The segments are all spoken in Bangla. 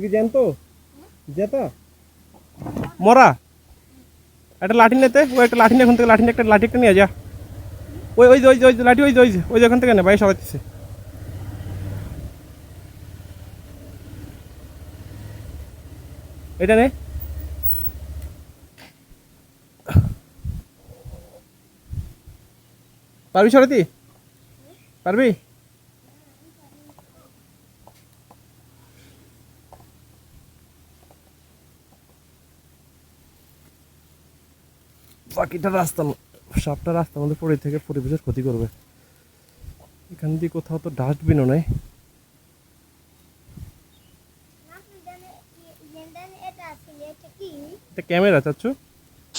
কি জেতা? মরা? একটা লাঠি নিতে ও একটা লাঠি নিয়ে থেকে লাঠি একটা লাঠি একটা নিয়ে যা। ওই ওই ওই ওই লাঠি, ওই ওই ওই ওখান থেকে নে ভাই এটা নে। পারবি সরাতি? পারবি? বাকিটা রাস্তা সাপটা রাস্তার মধ্যে পড়ে থেকে পরিবেশের ক্ষতি করবে। এখান দিয়ে কোথাও তো ডাস্টবিনও নাই। ক্যামেরা চাচ্ছু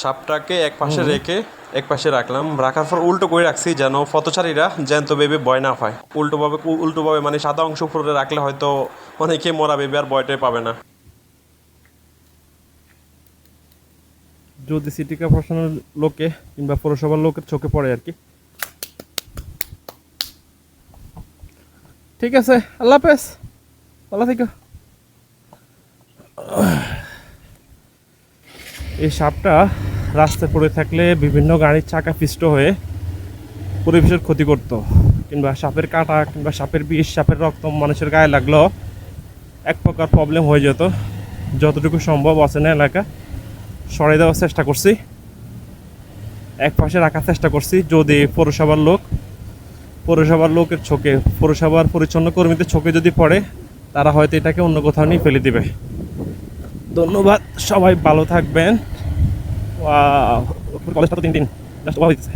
সাপটাকে এক পাশে রেখে এক পাশে রাখলাম। রাখার পর উল্টো করে রাখছি যেন পথচারীরা জ্যান্ত বেবি ভয় না পায়। উল্টোভাবে উল্টোভাবে মানে সাদা অংশ উপরে রাখলে হয়তো অনেকে মরা বেবি আর ভয়টাই পাবে না। যদি সিটি কর্পোরেশনের লোকে কিংবা পৌরসভার লোকের চোখে পড়ে আর কি। ঠিক আছে, আল্লাহ হাফেজ। ভালো থেকো। এই সাপটা রাস্তায় পড়ে থাকলে বিভিন্ন গাড়ির চাকা পিষ্ট হয়ে পরিবেশের ক্ষতি করত। কিংবা সাপের কাঁটা কিংবা সাপের বিষ, সাপের রক্ত মানুষের গায়ে লাগল এক প্রকার প্রবলেম হয়ে যেত। যতটুকু সম্ভব অচেনা এলাকা। সরাই দেওয়ার চেষ্টা করছি। এক পাশে রাখার চেষ্টা করছি, যদি পৌরসভার লোক, পৌরসভার লোকের চোখে, পৌরসভার পরিচ্ছন্ন কর্মীদের চোখে যদি পড়ে, তারা হয়তো এটাকে অন্য কোথাও নিয়ে ফেলে দিবে। ধন্যবাদ, সবাই ভালো থাকবেন। কলেজটা তো তিন দিন হইতেছে।